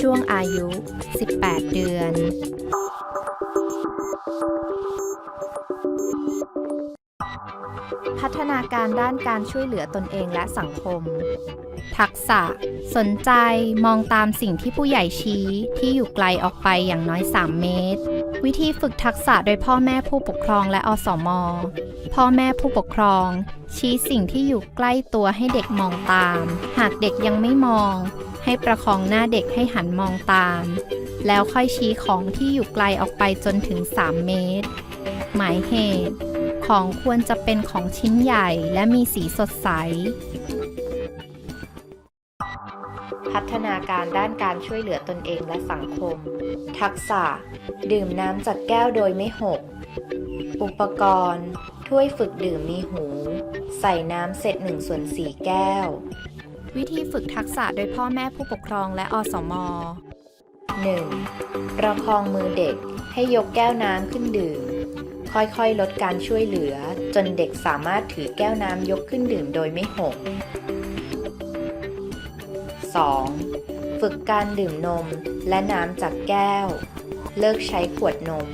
ช่วงอายุ 18 เดือน พัฒนาการด้านการช่วยเหลือตนเองและสังคม ทักษะ สนใจมองตามสิ่งที่ผู้ใหญ่ชี้ที่อยู่ไกลออกไปอย่างน้อย 3 เมตร วิธีฝึกทักษะโดยพ่อแม่ผู้ปกครองและอสมอพ่อแม่ผู้ปกครอง ชี้สิ่งที่อยู่ใกล้ตัวให้เด็กมองตาม หากเด็กยังไม่มอง ให้ประคองหน้าเด็กให้หันมองตาม แล้วค่อยชี้ของที่อยู่ไกลออกไปจนถึง 3 เมตร หมายเหตุ ของควรจะเป็นของชิ้นใหญ่และมีสีสดใส พัฒนาการด้านการช่วยเหลือตนเองและสังคม ทักษะ ดื่มน้ำจากแก้วโดยไม่หก อุปกรณ์ ถ้วยฝึกดื่มมีหู ใส่น้ำเสร็จ1ส่วน4แก้ว วิธีฝึกทักษะโดยพ่อแม่ผู้ปกครองและอสม 1. ประคองมือเด็กให้ยกแก้วน้ำขึ้นดื่ม ค่อยๆ ลดการช่วยเหลือ จนเด็กสามารถถือแก้วน้ำยกขึ้นดื่มโดยไม่หก 2. ฝึกการดื่มนมและน้ำจากแก้ว เลิกใช้ขวดนม